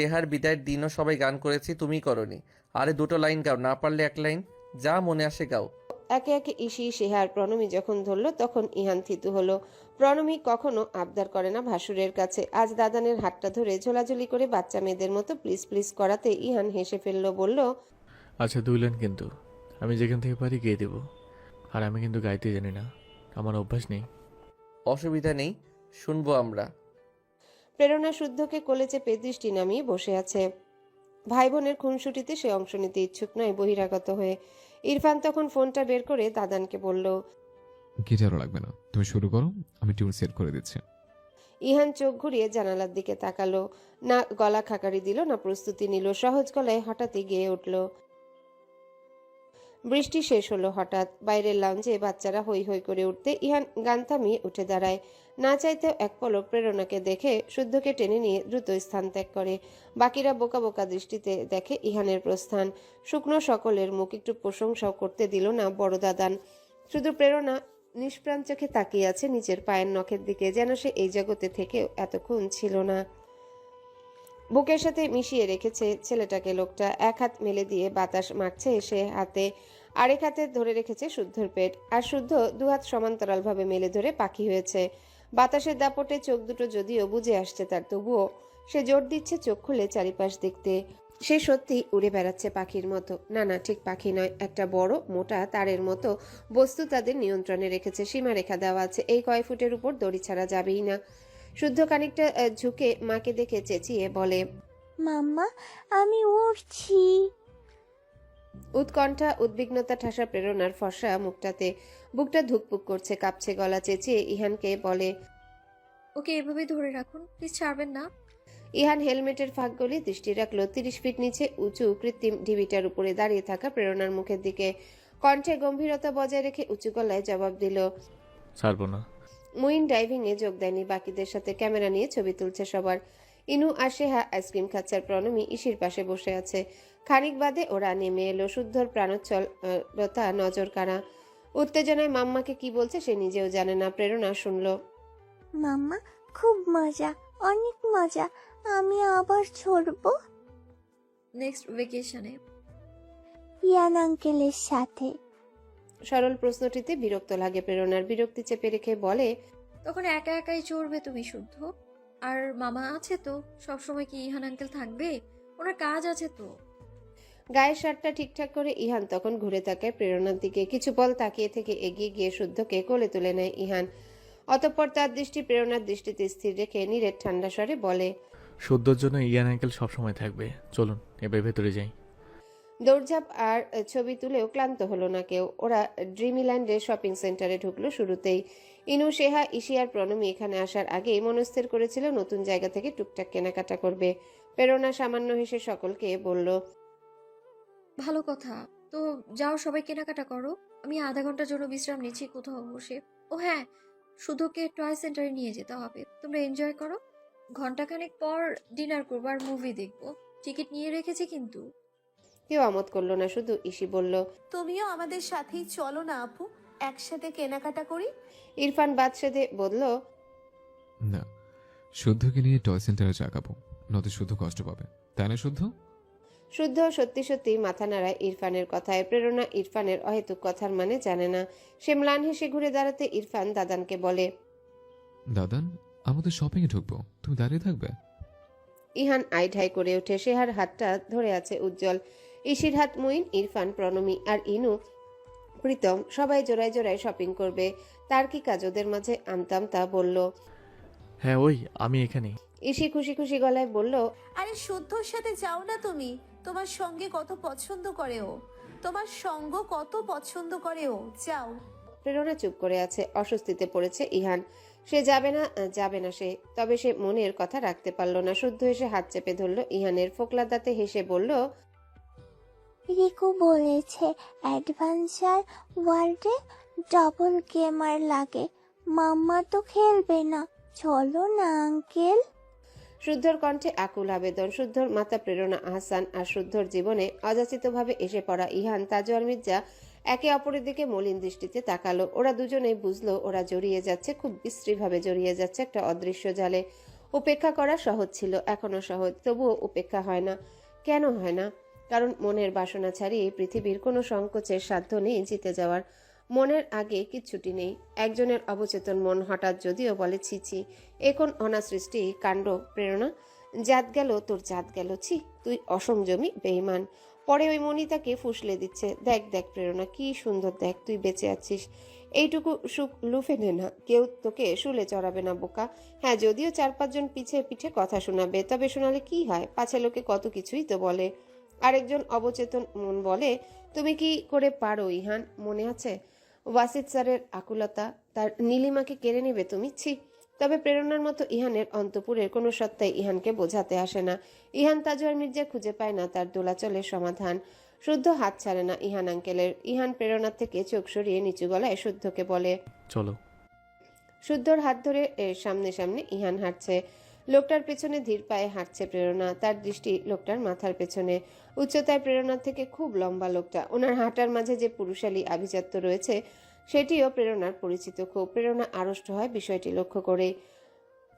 শেহার বিদায়ের দিনও সবাই গান করেছি তুমি করনি। আরে দুটো লাইন গাও না পারলে এক লাইন। যা মনে আসে গাও। একে একে ইসি সেহার প্রণমী যখন ধরল তখন ইহান থিতু হলো। প্রণমী কখনো আবদার করে না ভাসুরের কাছে। আজ দাদানের হাতটা ধরে ঝোলাঝুলি করে বাচ্চা মেয়েদের মতো প্লিজ প্লিজ করাতে ইহান হেসে ফেলল বলল আচ্ছা দুই লাইন কিন্তু। আমি যেখান থেকে পারি গিয়ে দেবো। আর আমি কিন্তু গাইতে জানি না। আমার অভ্যাস নেই। অসুবিধা নেই শুনব আমরা। প্রেরণা শুদ্ধকে কোলে চেপে দৃষ্টি নামিয়ে বসে আছে। ভাই বোনের খুনসুটিতে সে অংশ নিতে ইচ্ছুক নয় বহিরাগত হয়ে। ইরফান তখন ফোনটা বের করে দাদানকে বলল গিটারও লাগবে না। তুমি শুরু করো আমি টিউন সেট করে দিচ্ছি। ইহান চোখ ঘুরিয়ে জানালার দিকে তাকালো। না গলা খাকারি দিল না প্রস্তুতি নিল। সহজ গলায় হঠাৎই গেয়ে উঠল। বৃষ্টি শেষ হলো হঠাৎ। বাইরের লাউঞ্জে বাচ্চারা হই হই করে উঠতে ইহান গান থামিয়ে উঠে দাঁড়ায়। না চাইতেও এক পলক প্রেরণাকে দেখে শুদ্ধকে টেনে নিয়ে দ্রুত স্থান ত্যাগ করে। বাকিরা বোকা বোকা দৃষ্টিতে দেখে ইহানের প্রস্থান। শুকনো সকলের মুখ একটু প্রশংসাও করতে দিল না বড় দাদান। শুধু প্রেরণা, নিষ্প্রাণ চোখে তাকিয়ে আছে নিজের পায়ের নখের দিকে, যেন সে এই জগতে থেকেও এতক্ষণ ছিল না। বুকের সাথে মিশিয়ে রেখেছে ছেলেটাকে। লোকটা এক হাত মেলে দিয়ে বাতাস মারছে এসে হাতে আরেক হাতে ধরে রেখেছে শুদ্ধর পেট। আর শুদ্ধ দুহাত সমান্তরালভাবে মেলে ধরে পাখি হয়েছে। বাতাসের দাপটে চোখ দুটো যদিও বুঝে আসছে তার, তবুও সে জোর দিচ্ছে চোখ খুলে চারিপাশ দেখতে। সে সত্যি উড়ে বেড়াচ্ছে পাখির মতো। না না, ঠিক পাখি নয়, একটা বড়, মোটা তারের মতো বস্তু তাদের নিয়ন্ত্রণে রেখেছে। সীমারেখা দেওয়া আছে। এই কয় ফুটের উপর দড়ি ছাড়া যাবেই না। শুদ্ধ খানিকটা ঝুঁকে মাকে দেখে চেঁচিয়ে বলে মাম্মা আমি উড়ছি। উৎকণ্ঠা উদ্বিগ্নতা ঠাসা প্রেরণার ফর্সা মুখটাতে বুকটা ধুকপুক করছে কাঁপছে গলা চেঁচিয়ে ইহানকে বলে ওকে এভাবে ধরে রাখুন প্লিজ ছাড়বেন না। ইহান হেলমেটের ফাঁক গলি দৃষ্টি রাখল তিরিশ ফিট নিচে উঁচু কৃত্রিম ঢিবিটার উপরে দাঁড়িয়ে থাকা প্রেরণার মুখের দিকে কণ্ঠে গম্ভীরতা বজায় রেখে উঁচু গলায় জবাব দিল ছাড়বো না। মুইন ডাইভিং এ যোগ দেয়নি বাকিদের সাথে ক্যামেরা নিয়ে ছবি তুলছে সবার। ইনু আর সেহা আইসক্রিম খাচ্ছে আর প্রণমী ইসির পাশে বসে আছে। খানিক বাদে ওরা নেমে এলো শুদ্ধর প্রাণোচ্ছলতা নজর কাড়া। উত্তেজনায় মাম্মাকে কি বলছে সে নিজেও জানে না প্রেরণা শুনলো। মাম্মা খুব মজা অনেক মজা। আমি আবার ছড়বো নেক্সট ভেকেশনে ইয়ান আঙ্কেলের সাথে। সরল প্রশ্নটিতে বিরক্ত লাগে প্রেরণার বিরক্তি চেপে রেখে বলে তখন একা একাই চড়বে তুমি শুদ্ধ? আর মামা আছে তো? সবসময় কি ইহান আঙ্কেল থাকবে? ওনার কাজ আছে তো। গায়ের শার্টটা ঠিকঠাক করে ইহান তখন ঘুরে তাকায় প্রেরণার দিকে। কিছু বল তাকিয়ে থেকে এগিয়ে গিয়ে শুদ্ধকে কোলে তুলে নেয় ইহান। অতঃপর তার দৃষ্টি প্রেরণার দৃষ্টিতে স্থির রেখে নীরের ঠান্ডা স্বরে বলে শুদ্ধর জন্য ইয়ান আঙ্কেল সবসময় থাকবে। চলুন এবার ভেতরে যাই। দৌড়ঝাঁপ আর ছবি তুলেও ক্লান্ত হলো না কেউ। ওরা ড্রিমিল্যান্ডে শপিং সেন্টারে ঢুকলো শুরুতেই। ইনু সেহা ইশিয়ার প্রণমী এখানে আসার আগেই মনস্থির করেছিল নতুন জায়গা থেকে টুকটাক কেনাকাটা করবে। প্রেরণা সামান্য হেসে সকলকে বলল, ভালো কথা। তো যাও সবাই কেনাকাটা করো। আমি আধা ঘণ্টার জন্য বিশ্রাম নিচ্ছি, কোথাও বসে। ও হ্যাঁ শুধুকে টয় সেন্টারে নিয়ে যেতে হবে। তোমরা এনজয় করো। ঘন্টাখানেক পর ডিনার করব আর মুভি দেখব। টিকিট নিয়ে রেখেছি কিন্তু। কেউ আমোদ করল না শুধু ইসি বলল তুমিও আমাদের সাথেই চলো না আপু একসাথে কেনাকাটা করি? ইরফান বাদ সেধে বলল না শুদ্ধকে নিয়ে টয় সেন্টারে জাগাবো নয়তো শুদ্ধ কষ্ট পাবে। তাই না শুদ্ধ? শুদ্ধ সত্যি সত্যি মাথা নাড়ায় ইরফানের কথায় প্রেরণা ইরফানের অহেতুক কথার মানে জানে না। সে ম্লান হেসে ঘুরে দাঁড়াতে ইরফান দাদানকে বলে দাদান আমাদের শপিং এ ঢুকবো তুমি দাঁড়িয়ে থাকবে? ইহান আইঢাই করে ওঠে সেহার হাতটা ধরে আছে উজ্জ্বল। ইসির হাত মুইন ইরফান প্রণমী আর ইনু প্রীতম সবাই জোড়ায় জোড়ায় শপিং করবে। তার কি কাজ ওদের মাঝে আমতাম তা বলল হ্যাঁ ওই আমি এখানেই। ইসি খুশি খুশি গলায় বলল আরে শুদ্ধর সাথে যাও না তুমি। তোমার সঙ্গে কত পছন্দ করে ও। তোমার সঙ্গ কত পছন্দ করে ও। যাও। প্রেরণা চুপ করে আছে অস্বস্তিতে পড়েছে ইহান। সে যাবে না যাবে না সে। তবে সে মনের কথা রাখতে পারল না। শুদ্ধ এসে হাত চেপে ধরল ইহানের ফোকলা দাঁতে হেসে বলল রিকু বলেছে, অ্যাডভেঞ্চার ওয়ার্ল্ডে ডবল গেমার লাগে। মাম্মা তো খেলবে না। চলো না, আঙ্কেল। শুদ্ধর কণ্ঠে আকুল আবেদন। শুদ্ধর মাতা প্রেরণা আহসান আর শুদ্ধর জীবনে অযাচিতভাবে এসে পড়া ইহান তাজওয়াল মির্জা একে অপরের দিকে মলিন দৃষ্টিতে তাকালো। ওরা দুজনেই বুঝলো, ওরা জড়িয়ে যাচ্ছে, খুব বিশ্রীভাবে জড়িয়ে যাচ্ছে একটা অদৃশ্য জালে। উপেক্ষা করা সহজ ছিল, এখনও সহজ, তবুও উপেক্ষা হয় না। কেন হয় না? কারণ মনের বাসনা ছাড়িয়ে পৃথিবীর কোনো সংকোচের সাধ্য নেই জিতে যাওয়ার। মনের আগে কিচ্ছুটি নেই। একজনের অবচেতন মন হঠাৎ যদিও বলে ছিছি এ কোন অনাসৃষ্টি, কাণ্ড, প্রেরণা? জাত গেল, তোর জাত গেল, ছি, তুই অসংযমী বেইমান পরে ওই মনি তাকে ফুসলে দিচ্ছে, দেখ দেখ, প্রেরণা, কি সুন্দর, দেখ, তুই বেঁচে আছিস। এইটুকু সুখ লুফে নে না, কেউ তোকে শুলে চড়াবে না, বোকা। হ্যাঁ যদিও চার পাঁচজন পিছে পিঠে কথা শোনাবে, তবে শোনালে কি হয়? পাছে লোকে কত কিছুই তো বলে। আরেকজন অবচেতন মন বলে তুমি কি করে পারো ইহান? মনে আছে ওয়াসিদ স্যারের আকুলতা তার নীলিমাকে কেড়ে নেবে তুমি? ছি তবে প্রেরণার মতো ইহানের অন্তপুরের কোনো সত্তাই ইহানকে বোঝাতে আসে না। ইহান তাজওয়ার মির্জা খুঁজে পায় না তার দোলাচলের সমাধান। শুদ্ধ হাত ছাড়ে না ইহান আঙ্কেলের। ইহান প্রেরণার থেকে চোখ সরিয়ে নিচু গলায় শুদ্ধকে বলে চলো। শুদ্ধর হাত ধরে এর সামনে সামনে ইহান হাঁটছে। লোকটার পেছনে ধীর পায়ে হাঁটছে প্রেরণা। তার দৃষ্টি লোকটার মাথার পেছনে। উচ্চতায় প্রেরণার থেকে খুব লম্বা লোকটা। ওনার হাঁটার মাঝে যে পুরুষালী আভিজাত্য রয়েছে, সেটিও প্রেরণার পরিচিত খুব। প্রেরণা আড়ষ্ট হয় বিষয়টি লক্ষ্য করে।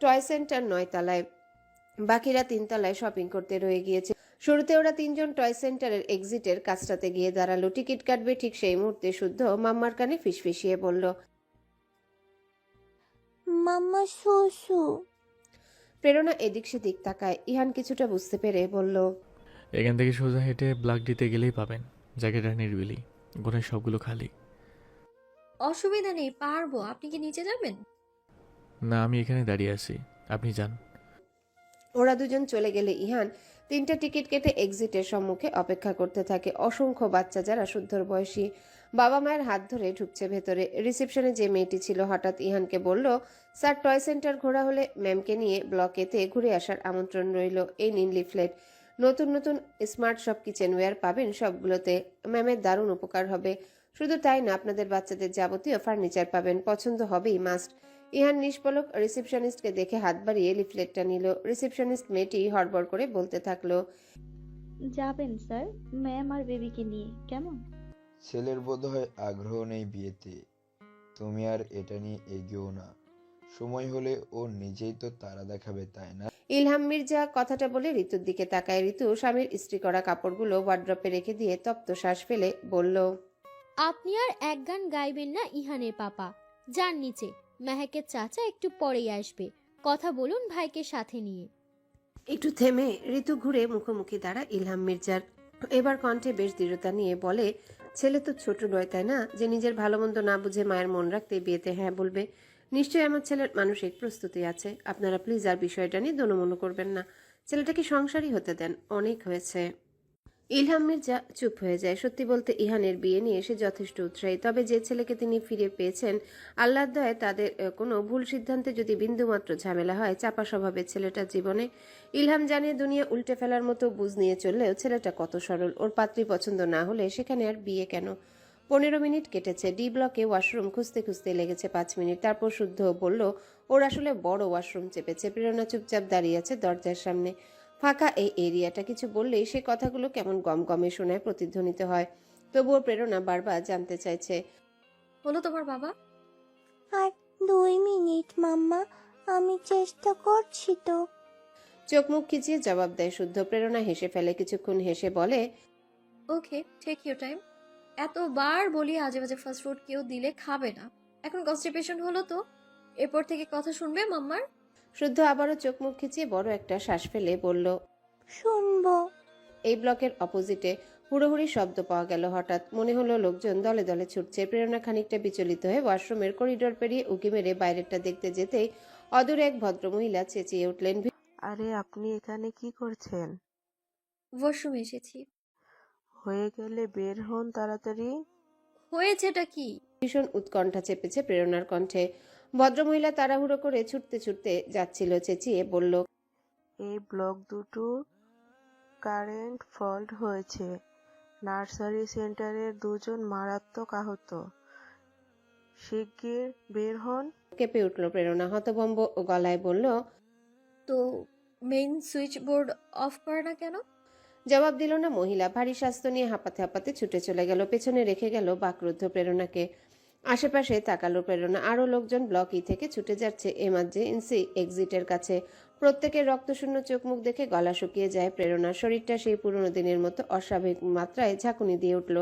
টয় সেন্টার নয় তলায়। বাকিরা তিনতলায় শপিং করতে রয়ে গিয়েছে। শুরুতে ওরা তিনজন টয় সেন্টারের এক্সিটের কাজটাতে গিয়ে দাঁড়াল। টিকিট কাটবে ঠিক সেই মুহূর্তে শুদ্ধ মাম্মার কানে ফিসফিসিয়ে বলল, মাম্মা শুশু প্রেরণা এদিক সেদিক তাকায়। ইহান কিছুটা বুঝতে পেরে বলল এখান থেকে সোজা হেঁটে ব্লাক দিতে গেলেই পাবেন। জায়গাটা নির্বিলি ওখানে সবগুলো খালি। অসুবিধা নেই পারব। আপনি কি নিচে যাবেন? না আমি এখানে দাঁড়িয়ে আছি। আপনি যান। ওরা দুজন চলে গেলে ইহান তিনটা টিকিট কেটে এক্সিটের সম্মুখে অপেক্ষা করতে থাকে। অসংখ্য বাচ্চা যারা শুদ্ধর বয়সী। বাবা মায়ের হাত ধরে ঢুকছে ভেতরে। রিসেপশনে যে মেয়েটি ছিল, হঠাৎ ইহানকে বলল, স্যার, টয় সেন্টার ঘোরা হলে ম্যামকে নিয়ে ব্লকেতে ঘুরে আসার আমন্ত্রণ রইল। এই নিন লিফলেট। নতুন নতুন স্মার্ট সব কিচেনওয়্যার পাবেন সবগুলোতে। ম্যামের দারুণ উপকার হবে। শুধু তাই না, আপনাদের বাচ্চাদের যাবতীয় ফার্নিচার পাবেন। পছন্দ হবেই, মাস্ট। ইহান নিষ্পলক রিসেপশনিস্টকে দেখে হাত বাড়িয়ে লিফলেটটা নিল। রিসেপশনিস্ট মেয়েটি হড়বড় করে বলতে থাকল, যাবেন, স্যার। ম্যাম আর বেবিকে নিয়ে, কেমন? ছেলের বোধহয় আগ্রহ নেই বিয়েতে। তুমি আর এটা নিয়ে এগিয়েও না। সময় হলে ও নিজেই তো তারা দেখাবে তাই না? ইলহাম মির্জা কথাটা বলে ঋতুর দিকে তাকায় ঋতু। স্বামীর ইস্ত্রি করা কাপড়গুলো ওয়ার্ড্রপে রেখে দিয়ে তপ্ত শ্বাস ফেলে বলল আপনি আর এক গান গাইবেন না ইহানের পাপা। যান নিচে মেহেকের চাচা একটু পরেই আসবে। কথা বলুন ভাইকে সাথে নিয়ে। একটু থেমে ঋতু ঘুরে মুখোমুখি দাঁড়া ইলহাম মির্জার। এবার কণ্ঠে বেশ দৃঢ়তা নিয়ে বলে ছেলে তো ছোট নয়, তাই না? যে নিজের ভালো মন্দ না বুঝে মায়ের মন রাখতে বিয়েতে হ্যাঁ বলবে। নিশ্চয়ই আমার ছেলের মানসিক প্রস্তুতি আছে। আপনারা প্লিজ আর বিষয়টা নিয়ে দোনমনো করবেন না। ছেলেটাকে সংসারই হতে দেন, অনেক হয়েছে। ইলহাম মির্জা চুপ হয়ে যায়। সত্যি বলতে ইহানের বিয়ে নিয়ে সে যথেষ্ট উৎসাহী। তবে যে ছেলেকে তিনি ফিরে পেয়েছেন, আল্লাহর দয়ায় তাদের কোনো ভুল সিদ্ধান্তে যদি বিন্দুমাত্র ঝামেলা হয়, চাপা স্বভাবের ছেলেটার জীবনে ইলহাম জানিয়ে দুনিয়া উল্টে ফেলার মতো বুঝ নিয়ে চললেও ছেলেটা কত সরল। ওর পাত্রী পছন্দ না হলে সেখানে আর বিয়ে কেন? পনেরো মিনিট কেটেছে। ডি ব্লকে ওয়াশরুম খুঁজতে খুঁজতে লেগেছে পাঁচ মিনিট। তারপর শুদ্ধ বলল, ওর আসলে বড় ওয়াশরুম চেপেছে। প্রেরণা চুপচাপ দাঁড়িয়ে আছে দরজার সামনে। ফাঁকা এই এরিয়াটা কিছু বললেই সে কথাগুলো কেমন গমগমে শোনায় প্রতিধ্বনিত হয়। তবুও প্রেরণা বারবার জানতে চাইছে। হলো তোমার বাবা। আর দুই মিনিট মাম্মা। আমি চেষ্টা করছি তো। চোখ মুখ খিচিয়ে জবাব দেয় শুদ্ধ। প্রেরণা হেসে ফেলে কিছুক্ষণ হেসে বলে ওকে টেক ইউর টাইম এতবার বলি আজে বাজে ফাস্ট ফুড কেউ দিলে খাবে না। এখন কনস্টিপেশন হলো তো? এরপর থেকে কথা শুনবে মাম্মার? শুদ্ধ আবারও চোখ মুখ খিচিয়ে বড় একটা শ্বাস ফেলে বলল শুনব। এই ব্লকের অপোজিটে হুড়োহুড়ি শব্দ পাওয়া গেল হঠাৎ। মনে হলো লোকজন দলে দলে ছুটছে। প্রেরণা খানিকটা বিচলিত হয়ে ওয়াশরুমের করিডোর পেরিয়ে উকি মেরে বাইরেটা দেখতে যেতেই অদূরে এক ভদ্রমহিলা চেঁচিয়ে উঠলেন আরে আপনি এখানে কি করছেন? ওয়াশরুমে এসেছি। হয়ে গেলে বের হন তাড়াতাড়ি। হয়েছেটা কি? ভীষণ উৎকণ্ঠা চেপেছে প্রেরণার কণ্ঠে। ভদ্রমহিলা তাড়াহুড়ো করে ছুটতে ছুটতে যাচ্ছিল চেঁচিয়ে বলল এই ব্লক দুটো কারেন্ট ফল্ট হয়েছে। নার্সারি সেন্টারের দুজন মারাত্মক আহত। শিগগির বের হন। কেঁপে উঠল প্রেরণা। হতভম্ব গলায় বলল তো মেইন সুইচ বোর্ড অফ করে না কেন? জবাব দিল না মহিলা। ভারী স্বাস্থ্য নিয়ে হাঁপাতে হাঁপাতে ছুটে চলে গেল। পেছনে রেখে গেল বাকরুদ্ধ প্রেরণাকে। আশেপাশে তাকালো প্রেরণা আরও লোকজন ব্লক ই থেকে ছুটে যাচ্ছে এমার্জেন্সি এক্সিটের কাছে। প্রত্যেকের রক্তশূন্য চোখ মুখ দেখে গলা শুকিয়ে যায় প্রেরণা। শরীরটা সেই পুরনো দিনের মতো অস্বাভাবিক মাত্রায় ঝাঁকুনি দিয়ে উঠল।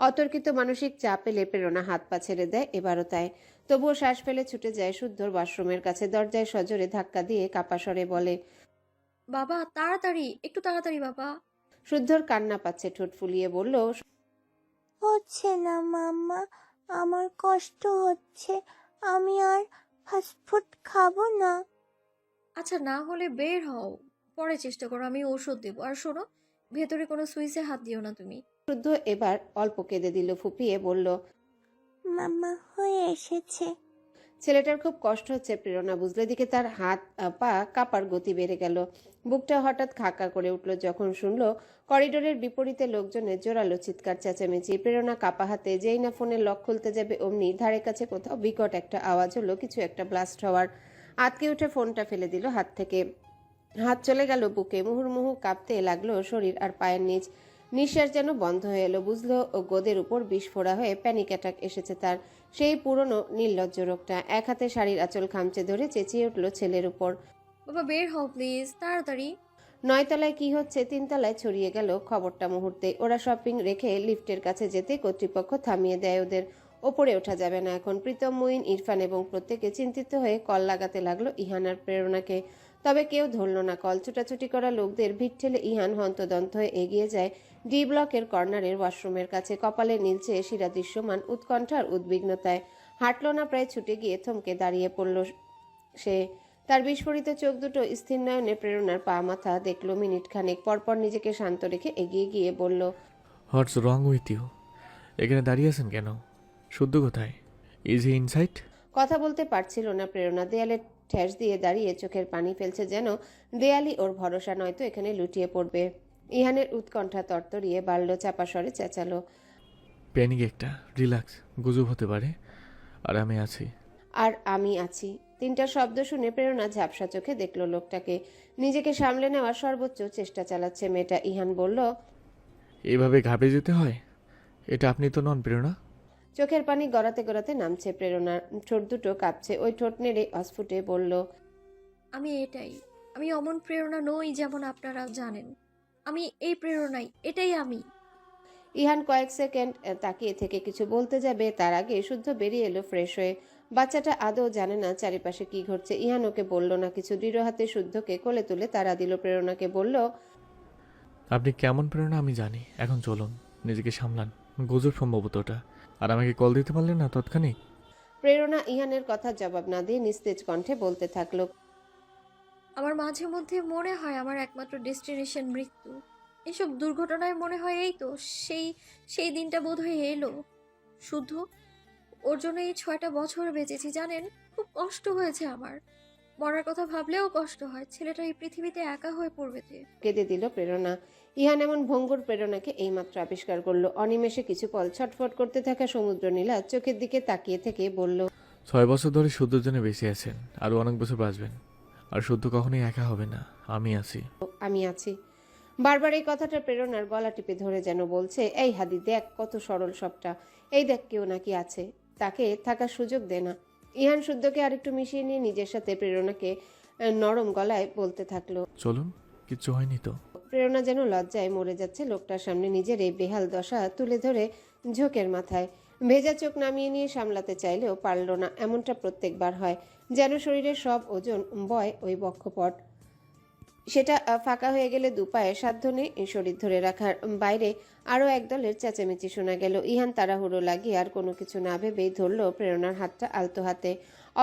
অতর্কিত মানসিক চাপ পেলে প্রেরণা হাত পা ছেড়ে দেয় এবারও তাই। তবুও শ্বাস ফেলে ছুটে যায় শুদ্ধর ওয়াশরুমের কাছে দরজায় সজোরে ধাক্কা দিয়ে কাপাসরে বলে বাবা তাড়াতাড়ি একটু তাড়াতাড়ি বাবা। শুদ্ধর কান্না পাচ্ছে ঠোঁট ফুলিয়ে বলল হচ্ছে না মাম্মা আমার কষ্ট হচ্ছে আমি আর ফাস্টফুড খাব না। আচ্ছা না হলে বের হও। পরে চেষ্টা করো আমি ওষুধ দেবো। আর শোনো ভেতরে কোনো সুইচে হাত দিও না তুমি। শুদ্ধ এবার অল্প কেঁদে দিল ফুপিয়ে বলল মাম্মা হয়ে এসেছে। ছেলেটার খুব কষ্ট হচ্ছে প্রেরণা বুঝলে? দিকে তার হাত পা কাপার গতি বেড়ে গেল। বুকটা হঠাৎ খাকা করে উঠল যখন শুনলো করিডোরের বিপরীতে লোকজনের জোরালো চিৎকার, চেঁচামেচি, প্রেরণা কাপা হাতে, যেই না ফোনের লক খুলতে যাবে অমনি ধারে কাছে কোথাও বিকট একটা আওয়াজ হলো, কিছু একটা ব্লাস্ট হওয়ার। আতকে উঠে ফোনটা ফেলে দিল হাত থেকে। হাত চলে গেল বুকে, মুহুর্মুহু কাঁপতে লাগল শরীর আর পায়ের নিচ। নিঃশ্বাস যেন বন্ধ হয়ে এলো, বুঝলো ও গোদের উপর বিস্ফোরা হয়ে প্যানিক অ্যাটাক এসেছে তার। সেই পুরনো নির্লজ্জ রোগটা, এক হাতে শাড়ির আঁচল খামচে ধরে চেঁচিয়ে উঠল ছেলের উপর। বাবা, বের হও প্লিজ, তাড়াতাড়ি। নয়তলায় কি হচ্ছে, তিনতলায় ছড়িয়ে গেল খবরটা মুহূর্তে। ওরা শপিং রেখে লিফটের কাছে যেতে কর্তৃপক্ষ থামিয়ে দেয় ওদের। ওপরে ওঠা যাবে না এখন। প্রীতম, মুইন, ইরফান এবং প্রত্যেকে চিন্তিত হয়ে কল লাগাতে লাগল ইহানার প্রেরণাকে। তবে কেউ ধরল না কল। ছুটাছুটি করা লোকদের ভিড় ঠেলে ইহান হন্তদন্ত হয়ে এগিয়ে যায় ডি ব্লকের কর্নারের ওয়াশরুমের কাছে। কপালে নীলচে শিরা দৃশ্যমান উৎকণ্ঠার উদ্বিগ্নতায়। হাঁটল না প্রায় ছুটে গিয়ে থমকে দাঁড়িয়ে পড়ল সে। তার বিস্ফোরিত চোখ দুটো স্থির নয়নে প্রেরণার পা মাথা দেখল মিনিট খানেক পরপর নিজেকে শান্ত রেখে এগিয়ে গিয়ে বলল হোয়াটস রং উইথ ইউ এখানে দাঁড়িয়ে আছেন কেন? শুদ্ধ কোথায়? ইজ হি ইনসাইট কথা বলতে পারছিল না প্রেরণা দেয়ালে ঠেস দিয়ে দাঁড়িয়ে চোখের পানি ফেলছে যেন দেয়ালি ওর ভরসা নয়তো এখানে লুটিয়ে পড়বে। ইহানের উৎকণ্ঠা তরতরিয়ে বাড়ল চাপা স্বরে চেঁচালো প্যানিক একটা রিল্যাক্স গুজব হতে পারে আর আমি আছি। আর আমি আছি। তিনটা শব্দ শুনে প্রেরণা ঝাপসা চোখে দেখল লোকটাকে। নিজেকে সামলে নেওয়ার সর্বোচ্চ চেষ্টা চালাচ্ছে মেয়েটা। ইহান বলল এইভাবে ঘাবড়ে যেতে হয়? এটা আপনি তো নন প্রেরণা। চোখের পানি গড়াতে গড়াতে নামছে প্রেরণার ঠোঁট দুটো কাঁপছে। ওই ঠোঁট নেড়ে অস্ফুটে বলল আমি এটাই। আমি অমন প্রেরণা নই যেমন আপনারা জানেন। আমি এই প্রেরণাই এটাই আমি। ইহান কয়েক সেকেন্ড তাকিয়ে থেকে কিছু বলতে যাবে। তার আগে শুদ্ধ বেরিয়ে এলো ফ্রেশ হয়ে। বাচ্চাটা আদৌ জানে না চারিপাশে কি ঘটছে। ইহান ওকে বলল না কিছু দৃঢ় হাতে শুদ্ধকে কোলে তুলে তারা দিল প্রেরণাকে। বলল আপনি কেমন প্রেরণা আমি জানি। এখন চলুন নিজেকে সামলান। গুজব সম্ভবত ওটা। আর আমাকে কল দিতে পারলেন না তৎক্ষণিক? প্রেরণা ইহানের কথা জবাব না দিয়ে নিস্তেজ কণ্ঠে বলতে থাকল আমার মাঝে মধ্যে মনে হয় আমার একমাত্র ডেস্টিনেশন মৃত্যু। এসব দুর্ঘটনায় মনে হয় এই তো সেই সেই দিনটা বোধ হয়ে এলো। শুদ্ধ ওর জন্য এই ছয়টা বছর বেঁচেছি জানেন? খুব কষ্ট হয়েছে আমার। মরার কথা ভাবলেও কষ্ট হয় ছেলেটা এই পৃথিবীতে একা হয়ে পড়বে যে। কেঁদে দিল প্রেরণা। ইহান এমন ভঙ্গুর প্রেরণাকে এইমাত্র আবিষ্কার করল। অনিমেষে কিছু পল ছটফট করতে থাকা সমুদ্র নীলা চোখের দিকে তাকিয়ে থেকে বলল ছয় বছর ধরে শুদ্ধর জন্য বেঁচে আছেন আরও অনেক বছর বাঁচবেন। আর শুদ্ধ কখনোই একা হবে না আমি আছি। আমি আছি। বারবার এই কথাটা প্রেরণার গলা টিপে ধরে যেন বলছে এই হাদি দেখ কত সরল সবটা। এই দেখ কেউ নাকি আছে। তাকে থাকার সুযোগ দে না। ইহান শুদ্ধকে আরেকটু মিশিয়ে নিয়ে নিজের সাথে প্রেরণাকে নরম গলায় বলতে থাকল। চলুন কিচ্ছু হয়নি তো। প্রেরণা যেন লজ্জায় মরে যাচ্ছে লোকটার সামনে নিজের এই বেহাল দশা তুলে ধরে ঝোঁকের মাথায়। ভেজা চোখ নামিয়ে নিয়ে সামলাতে চাইলেও পারল না এমনটা প্রত্যেকবার হয় যেন শরীরের সব ওজন বয় ওই বক্ষপট। সেটা ফাঁকা হয়ে গেলে দুপায়ে সাধ্য নেই শরীর ধরে রাখার। বাইরে আরও একদলের চেঁচামেচি শোনা গেল। ইহান তাড়াহুড়ো লাগিয়ে আর কোনো কিছু না ভেবেই ধরল প্রেরণার হাতটা আলতো হাতে।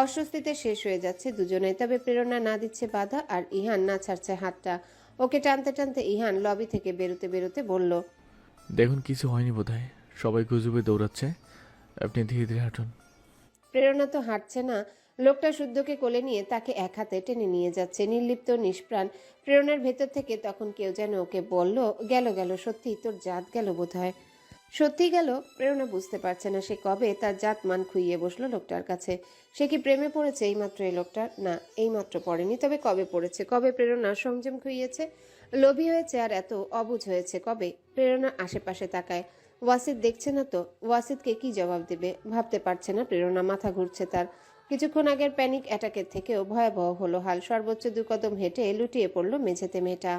অস্বস্তিতে শেষ হয়ে যাচ্ছে দুজনে তবে প্রেরণা না দিচ্ছে বাধা আর ইহান না ছাড়ছে হাতটা। ওকে টানতে টানতে ইহান লবি থেকে বেরোতে বেরোতে বলল দেখুন কিছু হয়নি বোধহয়। সবাই গুজবে দৌড়াচ্ছে। আপনি ধীরে ধীরে হাঁটুন। প্রেরণা তো হাঁটছে না লোকটা শুদ্ধকে কোলে নিয়ে তাকে এক হাতে টেনে নিয়ে যাচ্ছে। নির্লিপ্ত, নিষ্প্রাণ, প্রেরণার ভেতর থেকে তখন কেউ যেন ওকে বলল, গেল গেল সত্যি তোর জাত গেল বোধ হয় সত্যি গেল, প্রেরণা বুঝতে পারছে না সে কবে তার জাত মান খুইয়ে বসল লোকটার কাছে। সে কি প্রেমে পড়েছে এইমাত্র এই লোকটার? না, এইমাত্র পড়েনি। তবে কবে পড়েছে? কবে প্রেরণা সংযম খুইয়েছে? লোভী হয়েছে আর এত অবুঝ হয়েছে কবে? প্রেরণা আশেপাশে তাকায়। ওয়াসিদ দেখছে না তো? ওয়াসিদকে কি জবাব দেবে? ভাবতে পারছে না প্রেরণা, মাথা ঘুরছে তার। কিছুক্ষণ আগের প্যানিক অ্যাটাকের থেকেও ভয়াবহ হলো হাল। সর্বোচ্চ দুকদম হেঁটে লুটিয়ে পড়ল মেঝেতে মেয়েটা।